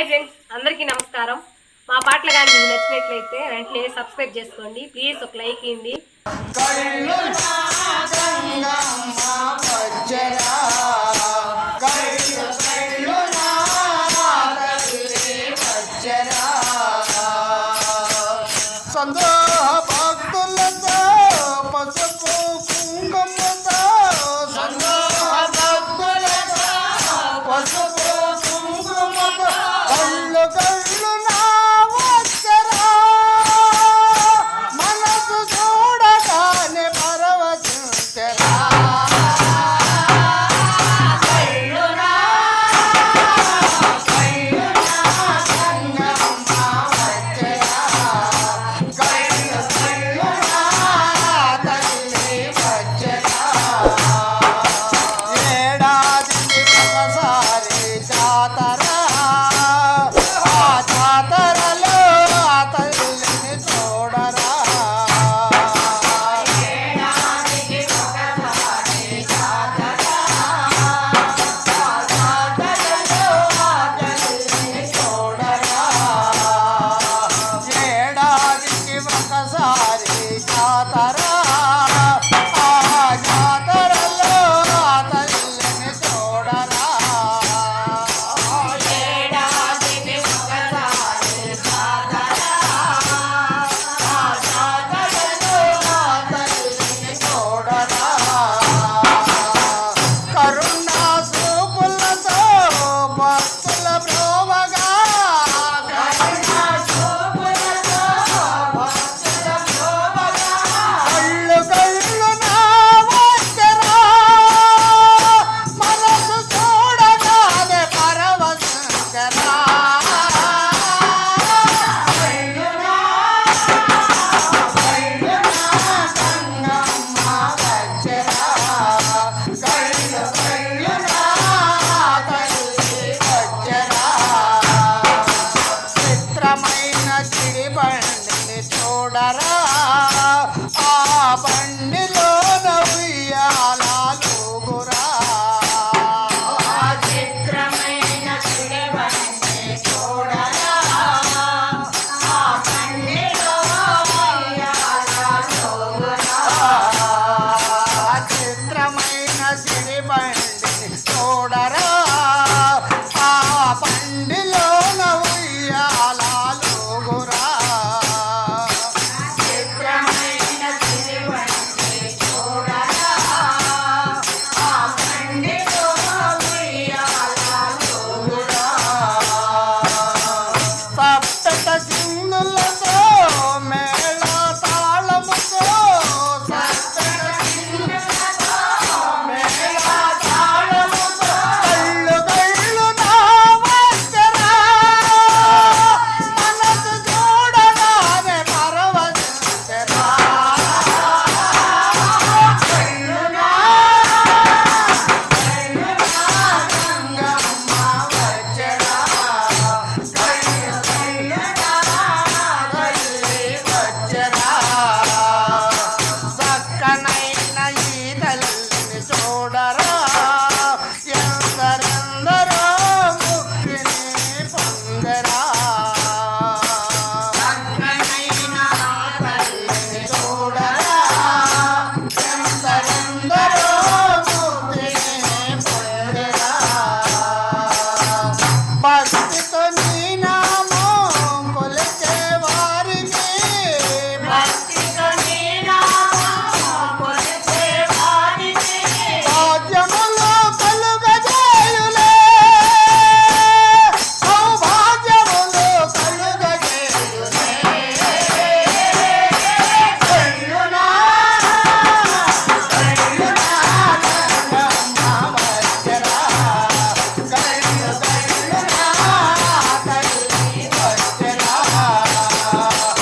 Hi friends అందరికీ నమస్కారం. మా పాటలు కానీ మీకు నచ్చినట్లయితే వెంటనే సబ్స్క్రైబ్ చేసుకోండి. ప్లీజ్ ఒక లైక్ ఇవ్వండి.